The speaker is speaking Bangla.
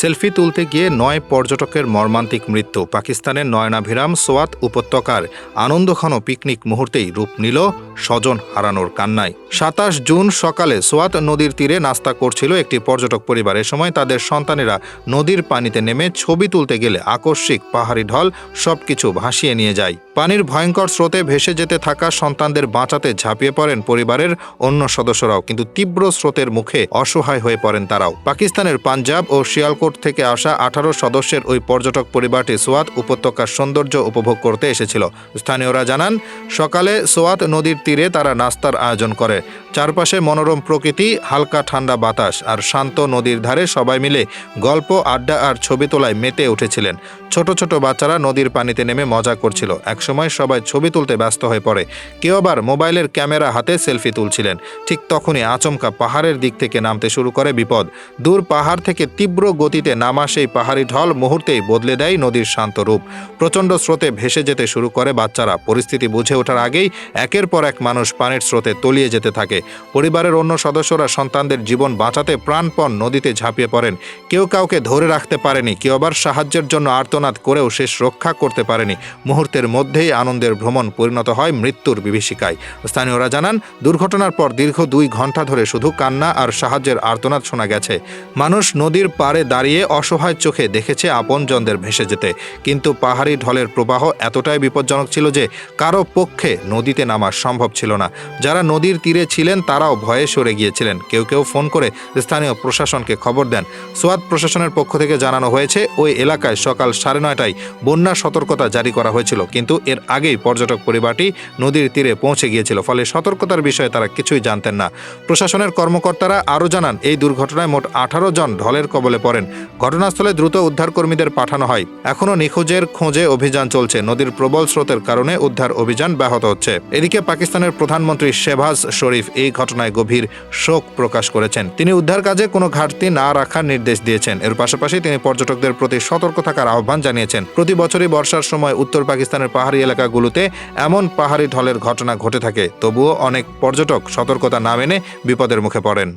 সেলফি তুলতে গিয়ে নয় পর্যটকের মর্মান্তিক মৃত্যু। পাকিস্তানের নয়নাভিরাম সোয়াত উপত্যকার আনন্দঘন পিকনিক মুহূর্তেই রূপ নিল স্বজন হারানোর কান্নায়। সাতাশ জুন সকালে সোয়াত নদীর তীরে নাস্তা করছিল একটি পর্যটক পরিবার। এ সময় তাদের সন্তানেরা নদীর পানিতে নেমে ছবি তুলতে গেলে আকস্মিক পাহাড়ি ঢল সবকিছু ভাসিয়ে নিয়ে যায়। পানির ভয়ঙ্কর স্রোতে ভেসে যেতে থাকা সন্তানদের বাঁচাতে ঝাঁপিয়ে পড়েন পরিবারের অন্য সদস্যরাও, কিন্তু তীব্র স্রোতের মুখে অসহায় হয়ে পড়েন তারাও। পাকিস্তানের পাঞ্জাব ও শিয়ালকোট থেকে আসা আঠারো সদস্যের ওই পর্যটক পরিবারটি সোয়াত উপত্যকার সৌন্দর্য উপভোগ করতে এসেছিল। স্থানীয়রা জানান, সকালে সোয়াত নদীর তীরে তারা নাস্তার আয়োজন করে। চারপাশে মনোরম প্রকৃতি, হালকা ঠান্ডা বাতাস আর শান্ত নদীর ধারে সবাই মিলে গল্প, আড্ডা আর ছবি তোলায় মেতে উঠেছিলেন। ছোট ছোট বাচ্চারা নদীর পানিতে নেমে মজা করছিল। একসময় সবাই ছবি তুলতে ব্যস্ত হয়ে পড়ে। কেউ আবার মোবাইলের ক্যামেরা হাতে সেলফি তুলছিলেন। ঠিক তখনই আচমকা পাহাড়ের দিক থেকে নামতে শুরু করে বিপদ। দূর পাহাড় থেকে তীব্র গতিতে নামা সেই পাহাড়ি ঢল মুহূর্তেই বদলে দেয় নদীর শান্ত রূপ। প্রচণ্ড স্রোতে ভেসে যেতে শুরু করে বাচ্চারা। পরিস্থিতি বুঝে ওঠার আগেই একের পর এক মানুষ পানির স্রোতে তলিয়ে যেতে থাকে। পরিবারের অন্য সদস্যরা সন্তানদের জীবন বাঁচাতে প্রাণপণ নদীতে ঝাঁপিয়ে পড়েন। কেউ কাউকে ধরে রাখতে পারেনি, কেউ আবার সাহায্যের জন্য আর্তনাদ করেও শেষ রক্ষা করতে পারেনি। মুহূর্তের মধ্যেই আনন্দের ভ্রমণ পরিণত হয় মৃত্যুর বিভীষিকায়। স্থানীয়রা জানান, দুর্ঘটনার পর দীর্ঘ দুই ঘণ্টা ধরে শুধু কান্না আর সাহায্যের আর্তনাদ শোনা গেছে। মানুষ নদীর পাড়ে দাঁড়িয়ে অসহায় চোখে দেখেছে আপনজনদের ভেসে যেতে। কিন্তু পাহাড়ি ঢলের প্রবাহ এতটাই বিপজ্জনক ছিল যে কারও পক্ষে নদীতে নামা সম্ভব ছিল না। যারা নদীর তীরে ছিলেন, তারাও ভয়ে সরে গিয়েছিলেন। কেউ কেউ ফোন করে স্থানীয় প্রশাসনকে খবর দেন। সোয়াদ প্রশাসনের পক্ষ থেকে জানানো হয়েছে, ওই এলাকায় সকাল সাড়ে নয়টায় বন্যা সতর্কতা জারি করা হয়েছিল। কিন্তু এর আগেই পর্যটক পরিবারটি নদীর তীরে পৌঁছে গিয়েছিল। ফলে সতর্কতার বিষয়ে তারা কিছুই জানতেন না। প্রশাসনের কর্মকর্তারা আরও জানান, এই দুর্ঘটনায় মোট আঠারো জন ঢলের কবলে পড়েন। ঘটনাস্থলে দ্রুত উদ্ধারকর্মীদের পাঠানো হয়। এখনও নিখোঁজের খোঁজে অভিযান চলছে। নদীর প্রবল স্রোতের কারণে উদ্ধার অভিযান ব্যাহত হচ্ছে। এদিকে পাকিস্তানের প্রধানমন্ত্রী শেভাজ শরীফ এই ঘটনায় গভীর শোক প্রকাশ করেছেন। তিনি উদ্ধার কাজে কোনো ঘাটতি না রাখার নির্দেশ দিয়েছেন। এর পাশাপাশি তিনি পর্যটকদের প্রতি সতর্ক থাকার আহ্বান জানিয়েছেন। প্রতি বছরই বর্ষার সময় উত্তর পাকিস্তানের পাহাড়ি এলাকাগুলোতে এমন পাহাড়ি ঢলের ঘটনা ঘটে থাকে। তবুও অনেক পর্যটক সতর্কতা না মেনে বিপদের মুখে পড়েন।